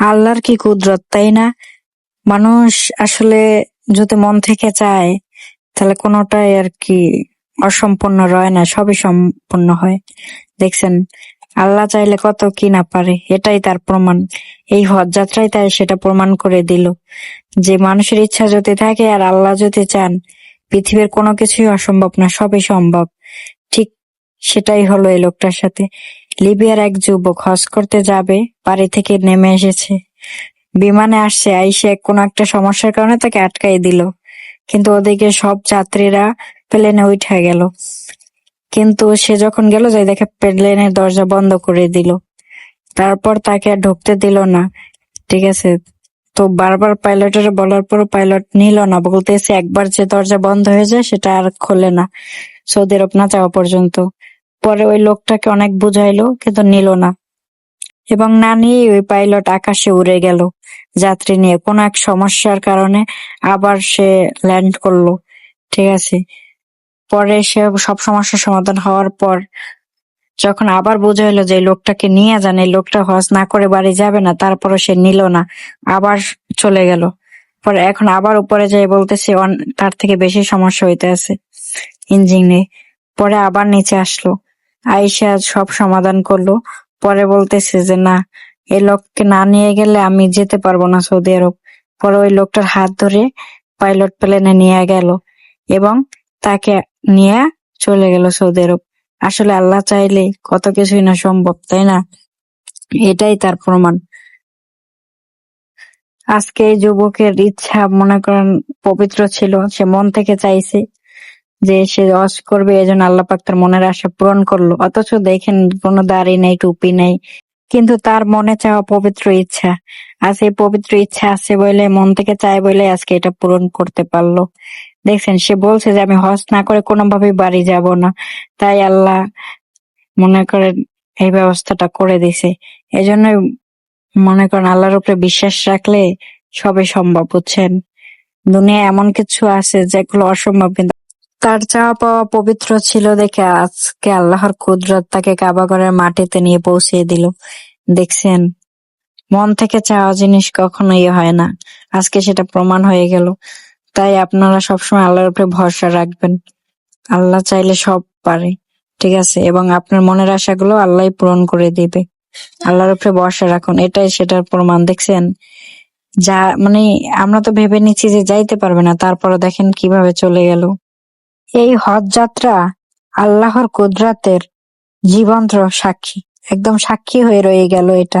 আল্লাহর কি কুদরত, তাই না? মানুষ আসলে যদি মন থেকে চায়, তাহলে কোনোটাই আর কি অসম্পূর্ণ রয় না, সবই সম্পূর্ণ হয়। দেখছেন, আল্লাহ চাইলে কত কি না পারে, এটাই তার প্রমাণ। এই হজযাত্রাই তাই সেটা প্রমাণ করে দিল। যে মানুষের ইচ্ছা যদি থাকে আর আল্লাহ যদি চান, পৃথিবীর কোনো কিছুই অসম্ভব না, সবই সম্ভব। ঠিক সেটাই হলো এই লোকটার সাথে। লিবিয়ার এক যুবক হজ করতে যাবে, বাড়ি থেকে নেমে এসেছে। বিমানে আসছে, আইসে কোনো একটা সমস্যার কারণে তাকে আটকাই দিল। কিন্তু ওদিকে সব যাত্রীরা প্লেনে উঠে গেল। কিন্তু সে যখন গেল যাই দেখে প্লেনের দরজা বন্ধ করে দিল। তারপর তাকে আর ঢুকতে দিল না। ঠিক আছে, তো বারবার পাইলটের বলার পর পাইলট নিল না, বলতেছে একবার যে দরজা বন্ধ হয়ে যায়, সেটা আর খোলে না। সৌদি আরব না যাওয়া পর্যন্ত। পরে ওই লোকটাকে অনেক বুঝাইলো, কিন্তু নিল না। এবং না নিয়ে ওই পাইলট আকাশে উড়ে গেল, যাত্রী নিয়ে। কোনো এক সমস্যার কারণে আবার সে ল্যান্ড করল, ঠিক আছে? পরে সে সব সমস্যার সমাধান হওয়ার পর যখন আবার বোঝা হলো যে লোকটাকে নিয়ে যান, এই লোকটা হজ না করে বাড়ি যাবে না, তারপরও সে নিল না, আবার চলে গেল। পরে এখন আবার উপরে যাই বলতেছে তার থেকে বেশি সমস্যা হইতে আছে, ইঞ্জিনে পরে আবার নিচে আসলো। আইসা সব সমাধান করল। পরে বলতেছে যে, না এই লোককে না নিয়ে গেলে আমি যেতে পারব না সৌদি আরব। পরে ওই লোকটার হাত ধরে পাইলট প্লেনে নিয়ে গেল এবং তাকে নিয়ে চলে গেল সৌদি আরব। আসলে আল্লাহ চাইলে কত কিছুই না সম্ভব, তাই না? এটাই তার প্রমাণ। আজকে এই যুবকের ইচ্ছা মনে করেন পবিত্র ছিল, সে মন থেকে চাইছে যে সে অস করবে এই জন্য আল্লাহ পাক তার মনের আশা পূরণ করল। অথচ দেখেন, কোনো দাড়ি নেই, টুপি নেই। কিন্তু তার মনে চাওয়া পবিত্র ইচ্ছা। আজ এই পবিত্র ইচ্ছা আছে বলে, মন থেকে চায় বলে আজকে এটা পূরণ করতে পারল। দেখছেন, সে বলছে যে, আমি হজ না করে কোনোভাবেই বাড়ি যাব না। তাই আল্লাহ মনে করেন, এই ব্যবস্থাটা করে দিছে। এই জন্য মনে করেন, আল্লাহর উপরে বিশ্বাস রাখলে সবে সম্ভব হচ্ছেন দুনিয়ায় এমন কিছু আছে যেগুলো অসম্ভব, কিন্তু তার চাওয়া পাওয়া পবিত্র ছিল দেখে আজকে আল্লাহর কুদরত তাকে কাবাগরের মাটিতে নিয়ে পৌঁছিয়ে দিল। দেখছেন, মন থেকে চাওয়া জিনিস কখনো ইয়ে হয় না। আজকে সেটা প্রমাণ হয়ে গেল। তাই আপনারা সবসময় আল্লাহর উপরে ভরসা রাখবেন। আল্লাহ চাইলে সব পারে, ঠিক আছে? এবং আপনার মনের আশাগুলো আল্লাহই পূরণ করে দিবে। আল্লাহর উপরে ভরসা রাখুন, এটাই সেটার প্রমাণ। দেখছেন, যা মানে আমরা তো ভেবে নিচ্ছি যে যাইতে পারবে না তারপরে দেখেন কীভাবে চলে গেল। এই হজ যাত্রা আল্লাহর কুদরাতের জীবন্ত সাক্ষী একদম সাক্ষী হয়ে রয়ে গেল এটা।